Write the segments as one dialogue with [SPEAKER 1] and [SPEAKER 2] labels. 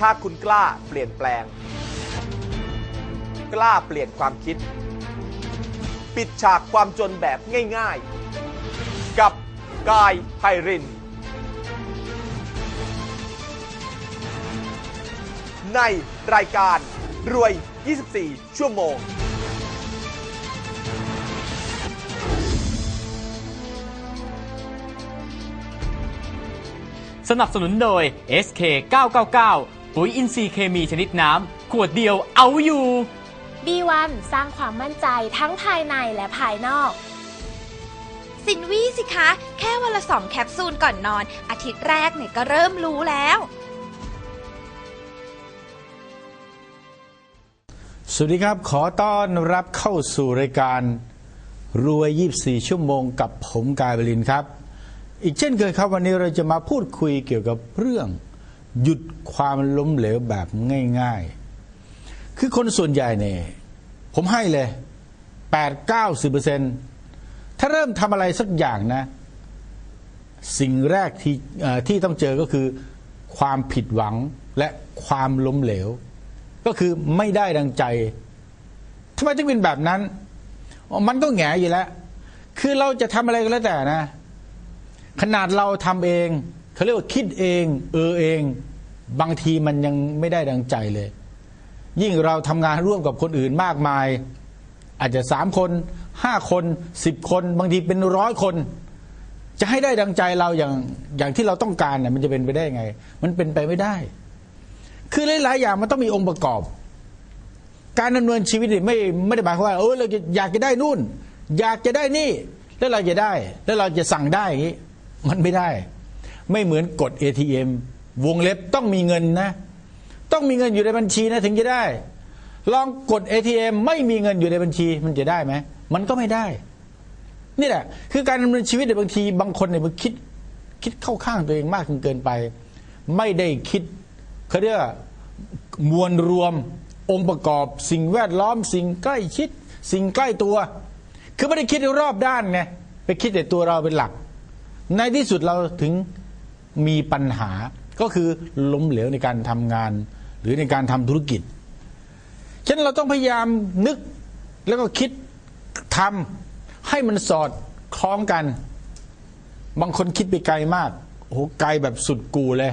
[SPEAKER 1] ถ้าคุณกล้าเปลี่ยนแปลง กล้าเปลี่ยนความคิด ปิดฉากความจนแบบง่ายๆ กับกายไพริน ในรายการรวย 24 ชั่วโมง
[SPEAKER 2] สนับสนุนโดย SK 999 ปุ๋ยอินทรีย์เคมีชนิดน้ำ ขวดเดียวเอาอยู่
[SPEAKER 3] B1 สร้างความมั่นใจทั้งภายในและภายนอก
[SPEAKER 4] สินวี่สิคะ แค่วันละสองแคปซูลก่อนนอน อาทิตย์แรกเนี่ยก็เริ่มรู้แล้ว
[SPEAKER 5] สวัสดีครับ ขอต้อนรับเข้าสู่รายการ รวย 24 ชั่วโมงกับผมกายบรินครับ อีกเช่นเคยครับวันนี้เราจะมาพูดคุยเกี่ยวกับเรื่อง หยุดความล้มเหลวแบบง่าย ๆ คือคนส่วนใหญ่เนี่ยผมให้เลย8 9 0เปอร์เซ็นถ้าเริ่มทำอะไรสักอย่างนะ สิ่งแรกที่ที่ต้องเจอก็คือ ความผิดหวังและความล้มเหลว ก็คือไม่ได้ดังใจทำไมถึงเป็นแบบนั้น มันก็แหงอยู่แล้ว คือเราจะทำอะไรก็แล้วแต่นะ ขนาดเราทำเอง เขาเรียกว่าคิดเอง เออเอง บางทีมันยังไม่ได้ดังใจเลย ยิ่งเราทำงานร่วมกับคนอื่นมากมาย อาจจะสามคนห้าคนสิบคนบางทีเป็นร้อยคน จะให้ได้ดังใจเราอย่างอย่างที่เราต้องการเนี่ยมันจะเป็นไปได้ไง มันเป็นไปไม่ได้ คือหลายๆอย่างมันต้องมีองค์ประกอบ การดำเนินชีวิตเนี่ยไม่ไม่ได้หมายความว่าเออเราอยากจะได้นู่น อยากจะได้นี่ แล้วเราจะได้ แล้วเราจะสั่งได้อย่างนี้มันไม่ได้ ไม่เหมือนกด ATM วงเล็บต้องมีเงินนะ ต้องมีเงินอยู่ในบัญชีนะถึงจะได้ ลองกด ATM ไม่มีเงินอยู่ในบัญชีมันจะได้ไหมมันก็ไม่ได้ นี่แหละ คือการดำเนินชีวิตในบางที บางคนเนี่ยมันคิดคิดเข้าข้างตัวเองมากจนเกินไป ไม่ได้คิดเขาเรียกมวลรวมองค์ประกอบ สิ่งแวดล้อม สิ่งใกล้ชิด สิ่งใกล้ตัว คือไม่ได้คิดรอบด้านไงไปคิดแต่ตัวเราเป็นหลัก ในที่สุดเราถึง มีปัญหาก็คือล้มเหลวในการทำงาน หรือในการทำธุรกิจฉะนั้นเราต้องพยายามนึกแล้วก็คิดทำให้มันสอดคล้องกัน บางคนคิดไปไกลมากโอ้โหไกลแบบสุดกูเลย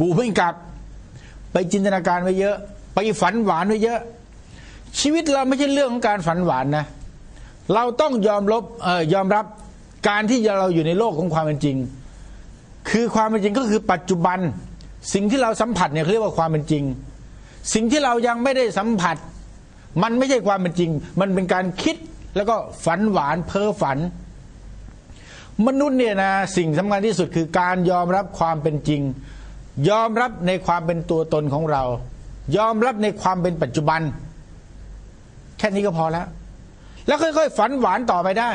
[SPEAKER 5] กูไม่กลับ ไปจินตนาการไว้เยอะ ไปฝันหวานไว้เยอะ ชีวิตเราไม่ใช่เรื่องของการฝันหวานนะ เราต้องยอมรบออยอมรับการที่เราอยู่ในโลกของความเป็นจริง คือความเป็นจริงก็คือปัจจุบัน สิ่งที่เราสัมผัสเนี่ยเขาเรียกว่าความเป็นจริง สิ่งที่เรายังไม่ได้สัมผัส มันไม่ใช่ความเป็นจริง มันเป็นการคิดแล้วก็ฝันหวานเพ้อฝัน มนุษย์เนี่ยนะสิ่งสำคัญที่สุดคือการยอมรับความเป็นจริง ยอมรับในความเป็นตัวตนของเรา ยอมรับในความเป็นปัจจุบัน แค่นี้ก็พอแล้ว แล้วค่อยๆ ฝันหวานต่อไปได้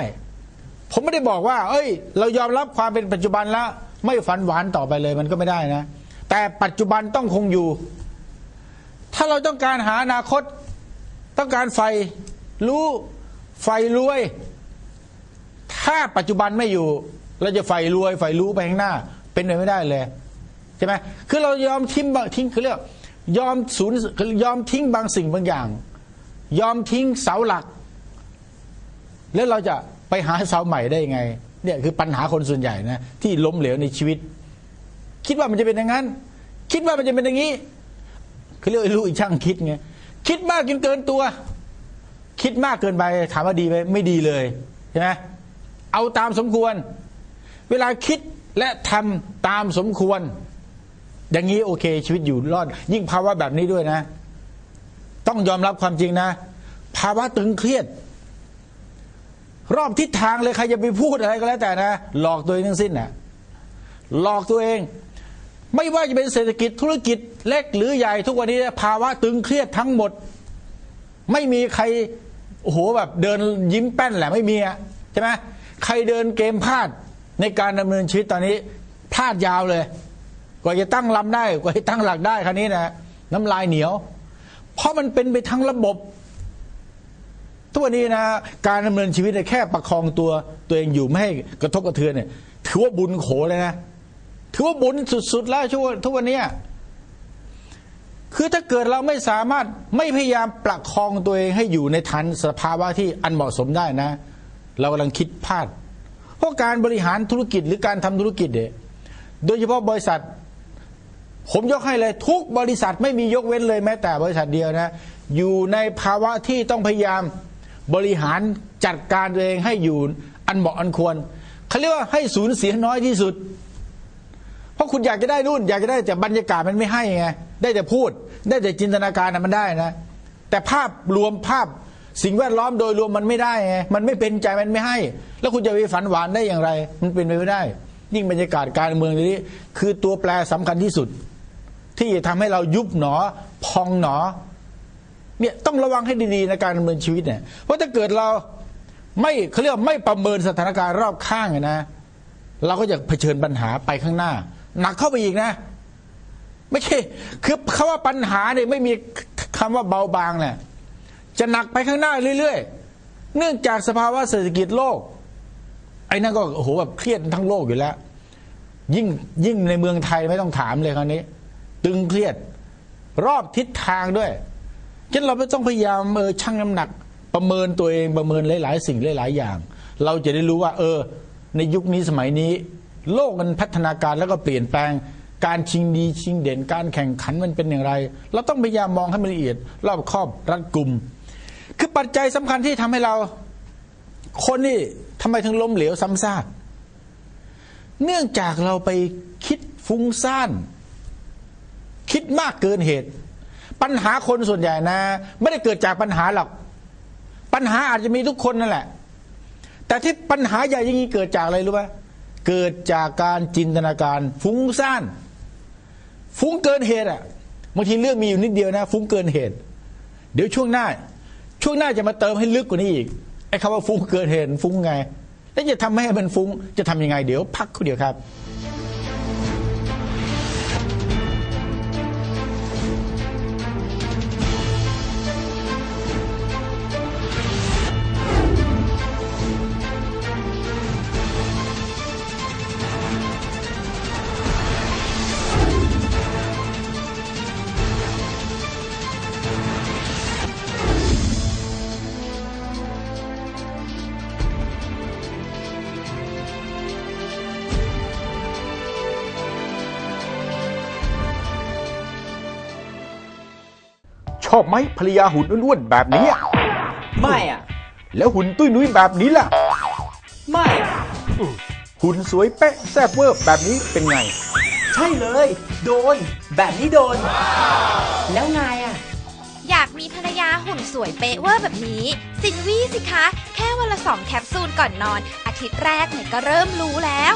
[SPEAKER 5] ผมไม่ได้บอกว่า เอ้ย เรายอมรับความเป็นปัจจุบันแล้ว ไม่ฝันหวานต่อไปเลยมันก็ไม่ได้นะ แต่ปัจจุบันต้องคงอยู่ ถ้าเราต้องการหาอนาคต ต้องการไฟรู้ไฟรวย ถ้าปัจจุบันไม่อยู่ เราจะไฟรวยไฟรู้ไปข้างหน้า เป็นไปไม่ได้เลยใช่ไหมคือเรายอมทิ้งบางทิ้งคือเรียกยอมสูญคือยอมทิ้งบางสิ่งบางอย่าง ยอมทิ้งเสาหลัก แล้วเราจะไปหาเสาใหม่ได้ยังไง เนี่ยคือปัญหาคนส่วนใหญ่นะที่ล้มเหลวในชีวิต คิดว่ามันจะเป็นอย่างนั้น คิดว่ามันจะเป็นอย่างนี้คือเรียกไอ้ลูกอีช่างคิดไงคิดมากจนเกินตัว คิดมากเกินไปถามว่าดีไหมไม่ดีเลยใช่ไหมเอาตามสมควร เวลาคิดและทำตามสมควร อย่างนี้โอเค ชีวิตอยู่รอด ยิ่งภาวะแบบนี้ด้วยนะ ต้องยอมรับความจริงนะ ภาวะตึงเครียด รอบทิศทางเลยใครจะไปพูดอะไรก็แล้วแต่นะ หลอกตัวเองทั้งสิ้นนะหลอกตัวเอง ไม่ว่าจะเป็นเศรษฐกิจธุรกิจเล็กหรือใหญ่ทุกวันนี้ภาวะตึงเครียดทั้งหมด ไม่มีใครโอ้โหแบบเดินยิ้มแป้นแหละไม่มีอะใช่ไหมใครเดินเกมพลาดในการดำเนินชีวิตตอนนี้พลาดยาวเลย กว่าจะตั้งลำได้ กว่าจะตั้งหลักได้ครั้นี้นะน้ำลายเหนียว เพราะมันเป็นไปทั้งระบบ ทุกวันนี้นะการดำเนินชีวิตเนี่ยแค่ประคองตัวตัวเองอยู่ไม่ให้กระทบกระเทือนเนี่ยถือว่าบุญโขเลยนะถือว่าบุญสุด ๆ แล้วช่วทุกวันนี้คือถ้าเกิดเราไม่สามารถไม่พยายามประคองตัวเองให้อยู่ในฐานสภาวะที่อันเหมาะสมได้นะ เรากำลังคิดพลาด เพราะการบริหารธุรกิจหรือการทำธุรกิจเนี่ยโดยเฉพาะบริษัท ผมยกให้เลยทุกบริษัทไม่มียกเว้นเลยแม้แต่บริษัทเดียวนะ อยู่ในภาวะที่ต้องพยายาม บริหารจัดการตัวเองให้อยู่อันเหมาะอันควรเขาเรียกว่าให้สูญเสียน้อยที่สุด เพราะคุณอยากจะได้นู่น อยากจะได้แต่บรรยากาศมันไม่ให้ไงได้แต่พูด ได้แต่จินตนาการนะมันได้นะ แต่ภาพรวมภาพสิ่งแวดล้อมโดยรวมมันไม่ได้ไงมันไม่เป็นใจมันไม่ให้ แล้วคุณจะไปฝันหวานได้อย่างไร มันเป็นไปไม่ได้ ยิ่งบรรยากาศการเมืองนี้ คือตัวแปรสำคัญที่สุด ที่จะทำให้เรายุบหนอ พองหนอ เนี่ยต้องระวังให้ดีๆในการดำเนินชีวิตเนี่ยเพราะถ้าเกิดเราไม่เขาเรียกไม่ประเมินสถานการณ์รอบข้างนะ เราก็จะเผชิญปัญหาไปข้างหน้า หนักเข้าไปอีกนะ ไม่ใช่คือคำว่าปัญหาเนี่ยไม่มีคำว่าเบาบางเนี่ยจะหนักไปข้างหน้าเรื่อยๆ เนื่องจากสภาวะเศรษฐกิจโลก ไอ้นั่นก็โอ้โหแบบเครียดทั้งโลกอยู่แล้ว ยิ่งยิ่งในเมืองไทยไม่ต้องถามเลยคราวนี้ ตึงเครียด รอบทิศทางด้วย ฉะนั้นเราไม่ต้องพยายามเออชั่งน้ำหนัก ประเมินตัวเองประเมินหลาย ๆ สิ่งหลาย ๆ อย่าง เราจะได้รู้ว่า เออ ในยุคนี้สมัยนี้ โลกมันพัฒนาการแล้วก็เปลี่ยนแปลง การชิงดีชิงเด่น การแข่งขันมันเป็นอย่างไร เราต้องพยายามมองให้มันละเอียด รอบคอบรัดกุม คือปัจจัยสำคัญที่ทำให้เราคนนี่ทำไมถึงล้มเหลวซ้ำซากเนื่องจากเราไปคิดฟุ้งซ่าน คิดมากเกินเหตุ ปัญหาคนส่วนใหญ่นะ ไม่ได้เกิดจากปัญหาหรอก ปัญหาอาจจะมีทุกคนนั่นแหละ แต่ที่ปัญหาใหญ่ยิ่างนี้เกิดจากอะไรรู้ไหมเกิดจากการจินตนาการ ฟุ้งซ่าน ฟุ้งเกินเหตุอะบางทีเรื่องมีอยู่นิดเดียวนะ ฟุ้งเกินเหตุ เดี๋ยวช่วงหน้า ช่วงหน้าจะมาเติมให้ลึกกว่านี้อีกไอ้คำว่าฟุ้งเกินเหตุฟุ้งไง แล้วจะทำให้มันฟุ้งจะทำยังไง เดี๋ยวพักคู่เดียวครับ
[SPEAKER 1] อบไหมภรรยาหุ่นอ้วนๆแบบนี้อะ
[SPEAKER 2] ไม่อะ
[SPEAKER 1] แล้วหุ่นตุ้ยนุ้ยแบบนี้ล่ะ
[SPEAKER 2] ไม่อะ
[SPEAKER 1] หุ่นสวยเป๊ะแซ่บเวอร์แบบนี้เป็นไง
[SPEAKER 2] ใช่เลย โดน แบบนี้โดน แล้วไงอะ
[SPEAKER 4] อยากมีภรรยาหุ่นสวยเป๊ะเวอร์แบบนี้สินวี่สิคะ แค่วันละสองแคปซูลก่อนนอน อาทิตย์แรกเนี่ยก็เริ่มรู้แล้ว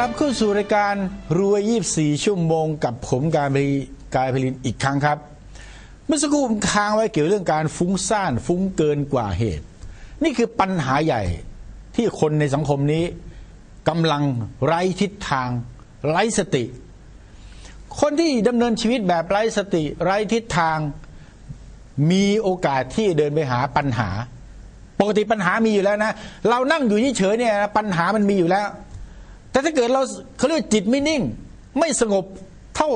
[SPEAKER 5] กลับเข้าสู่รายการรวย 24 ชั่วโมง กับผมการบริกายพลินอีกครั้งครับ เมื่อสักครู่ผมค้างไว้เกี่ยวเรื่องการฟุ้งซ่านฟุ้งเกินกว่าเหตุ นี่คือปัญหาใหญ่ที่คนในสังคมนี้กำลังไร้ทิศทาง ไร้สติ คนที่ดำเนินชีวิตแบบไร้สติ ไร้ทิศทาง มีโอกาสที่เดินไปหาปัญหา ปกติปัญหามีอยู่แล้วนะ เรานั่งอยู่เฉยเนี่ยปัญหามันมีอยู่แล้ว แต่ถ้าเกิดเราเขาเรียกจิตไม่นิ่ง ไม่สงบเท่า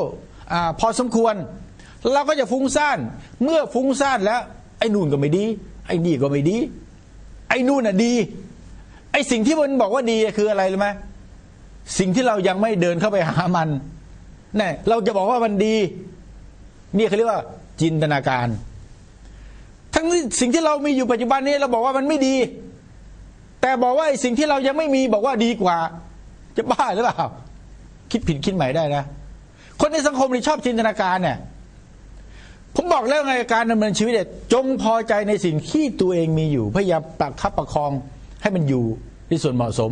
[SPEAKER 5] อพอสมควร เราก็จะฟุ้งซ่านเมื่อฟุ้งซ่านแล้ว ไอ้นู่นก็ไม่ดี ไอ้นี่ก็ไม่ดี ไอ้นู่นน่ะดี ไอ้สิ่งที่มันบอกว่าดีคืออะไรรู้ไหมสิ่งที่เรายังไม่เดินเข้าไปหามันเนี่ยเราจะบอกว่ามันดี นี่เขาเรียกว่า จินตนาการ ทั้งสิ่งที่เรามีอยู่ปัจจุบันนี้เราบอกว่ามันไม่ดี แต่บอกว่าไอ้สิ่งที่เรายังไม่มีบอกว่าดีกว่า จะบ้าหรือเปล่า คิดผิดคิดใหม่ได้นะ คนในสังคมนี่ชอบจินตนาการเนี่ย ผมบอกแล้วไงการดำเนินชีวิตเนี่ยจงพอใจในสิ่งที่ตัวเองมีอยู่ พยายามประคับประคองให้มันอยู่ในส่วนเหมาะสม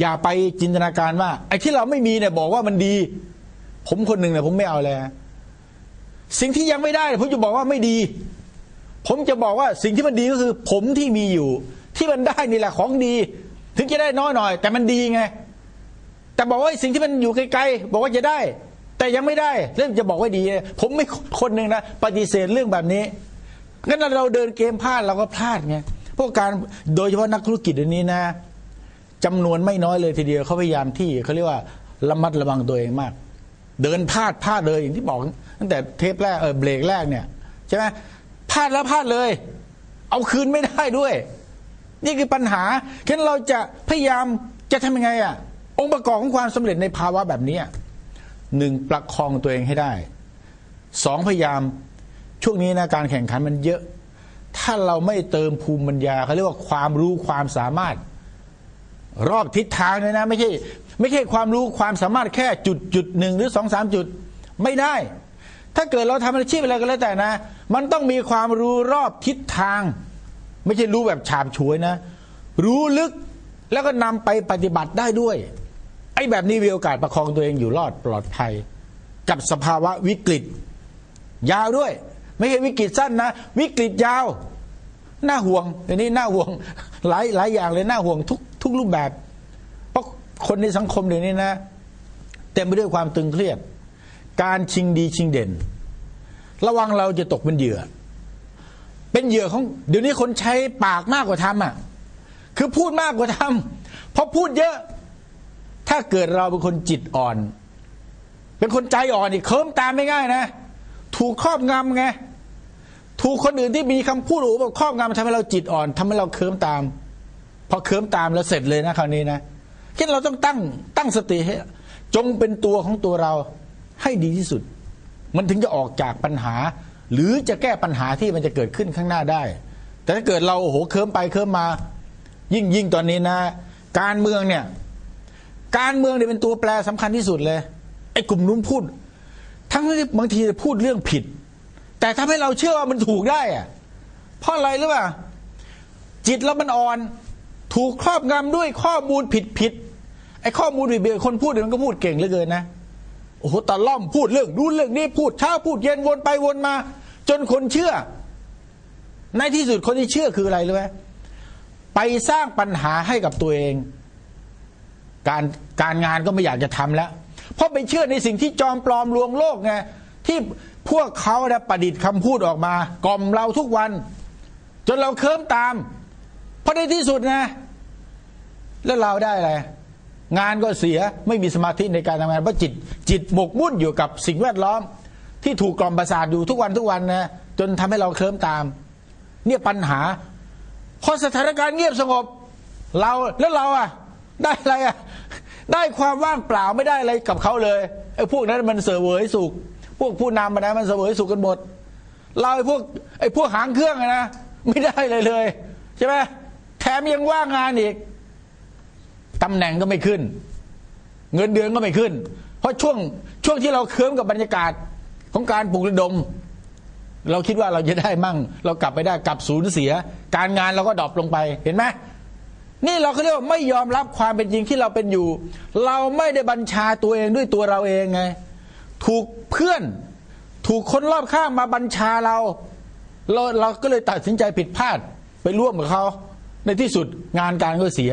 [SPEAKER 5] อย่าไปจินตนาการว่าไอ้ที่เราไม่มีเนี่ยบอกว่ามันดี ผมคนหนึ่งเนี่ยผมไม่เอาเลยสิ่งที่ยังไม่ได้ผมจะบอกว่าไม่ดี ผมจะบอกว่าสิ่งที่มันดีก็คือ ผมที่มีอยู่ ที่มันได้นี่แหละของดี ถึงจะได้น้อยหน่อย แต่มันดีไง แต่บอกว่าสิ่งที่มันอยู่ไกลๆบอกว่าจะได้ แต่ยังไม่ได้เรื่องจะบอกว่าดี ผมไม่คนหนึ่งนะปฏิเสธเรื่องแบบนี้งั้นเราเดินเกมพลาดเราก็พลาดไงพวกการโดยเฉพาะนักธุรกิจเดี๋ยวนี้นะจำนวนไม่น้อยเลยทีเดียวเขาพยายามที่เขาเรียกว่าระมัดระวังตัวเองมาก เดินพลาดพลาดเลยอย่างที่บอก ตั้งแต่เทปแรกเออเบรกแรกเนี่ยใช่ไหมพลาดแล้วพลาดเลย เอาคืนไม่ได้ด้วย นี่คือปัญหาฉะนั้นเราจะพยายามจะทำยังไงอะ องค์ประกอบของความสำเร็จในภาวะแบบนี้หนึ่งประคองตัวเองให้ได้สองพยายามช่วงนี้นะการแข่งขันมันเยอะ ถ้าเราไม่เติมภูมิปัญญาเขาเรียกว่าความรู้ความสามารถ รอบทิศทางเลยนะ ไม่ใช่ไม่ใช่ความรู้ความสามารถแค่จุดจุดหนึ่งหรือสองสามจุดไม่ได้ ถ้าเกิดเราทำอาชีพอะไรก็แล้วแต่นะ มันต้องมีความรู้รอบทิศทาง ไม่ใช่รู้แบบฉาบฉวยนะ รู้ลึกแล้วก็นำไปปฏิบัติได้ด้วย ไอ้แบบนี้มีโอกาสประคองตัวเองอยู่รอดปลอดภัย กับสภาวะวิกฤต ยาวด้วย ไม่ใช่วิกฤตสั้นนะ วิกฤตยาวน่าห่วงเดี๋ยวนี้น่าห่วงหลายหลายอย่างเลยน่าห่วงทุกทุกรูปแบบ เพราะคนในสังคมเดี๋ยวนี้นะเต็มไปด้วยความตึงเครียด การชิงดีชิงเด่น ระวังเราจะตกเป็นเหยื่อ เป็นเหยื่อของ เดี๋ยวนี้คนใช้ปากมากกว่าทำอะ คือพูดมากกว่าทำเพราะพูดเยอะ ถ้าเกิดเราเป็นคนจิตอ่อน เป็นคนใจอ่อนอีกเคิมตามไม่ง่ายนะ ถูกครอบงำไงถูกคนอื่นที่มีคำพูดหรือบอกครอบงำทำให้เราจิตอ่อนทำให้เราเคิมตามพอเคิมตามแล้วเสร็จเลยนะคราวนี้นะแค่เราต้องตั้งตั้งสติให้จงเป็นตัวของตัวเราให้ดีที่สุด มันถึงจะออกจากปัญหา หรือจะแก้ปัญหาที่มันจะเกิดขึ้นข้างหน้าได้ แต่ถ้าเกิดเราโอ้โหเคิมไปเคิมมา ยิ่งยิ่งตอนนี้นะ การเมืองเนี่ย การเมืองเนี่ยเป็นตัวแปรสำคัญที่สุดเลยไอ้กลุ่มนู้นพูด ทั้งที่บางทีพูดเรื่องผิด แต่ทำให้เราเชื่อว่ามันถูกได้อะเพราะอะไรหรือเปล่าจิตเรามันอ่อน ถูกครอบงำด้วยข้อมูลผิดผิดไอ้ข้อมูลผิดผิดคนพูดเนี่ยมันก็พูดเก่งเหลือเกินนะโอ้โหตะล่อมพูดเรื่องนู้นเรื่องนี้พูดเช้าพูดเย็นวนไปวนมา จนคนเชื่อ ในที่สุดคนที่เชื่อคืออะไรรู้ไหมไปสร้างปัญหาให้กับตัวเอง การการงานก็ไม่อยากจะทำแล้ว เพราะไปเชื่อในสิ่งที่จอมปลอมลวงโลกไงที่พวกเขานะประดิษฐ์คำพูดออกมากล่อมเราทุกวัน จนเราเคิมตามเพราะในที่สุดนะ แล้วเราได้อะไรงานก็เสียไม่มีสมาธิในการทำงานเพราะจิต จิตหมกมุ่นอยู่กับสิ่งแวดล้อม ที่ถูกกล่อมประสาทอยู่ทุกวันทุกวันนะจนทำให้เราเคลิ้มตาม เนี่ยปัญหาพอสถานการณ์เงียบสงบ เราแล้วเราอะ ได้อะไรอะ ได้ความว่างเปล่าไม่ได้อะไรกับเขาเลยไอ้พวกนั้นมันเสวยสุข พวกผู้นำมันนะมันเสวยสุขกันหมด เราไอ้พวกไอ้พวกหางเครื่องนะไม่ได้เลยเลยใช่ไหมแถมยังว่างงานอีกตำแหน่งก็ไม่ขึ้น เงินเดือนก็ไม่ขึ้น เพราะช่วงช่วงที่เราเคิมกับบรรยากาศของการปลุกระดม เราคิดว่าเราจะได้มั่ง เรากลับไปได้กลับศูนย์เสีย การงานเราก็ดรอปลงไปเห็นไหม นี่เราเขาเรียกว่าไม่ยอมรับความเป็นจริงที่เราเป็นอยู่ เราไม่ได้บัญชาตัวเองด้วยตัวเราเองไง ถูกเพื่อน ถูกคนรอบข้างมาบัญชาเรา เราเราก็เลยตัดสินใจผิดพลาดไปร่วมกับเขา ในที่สุดงานการก็เสีย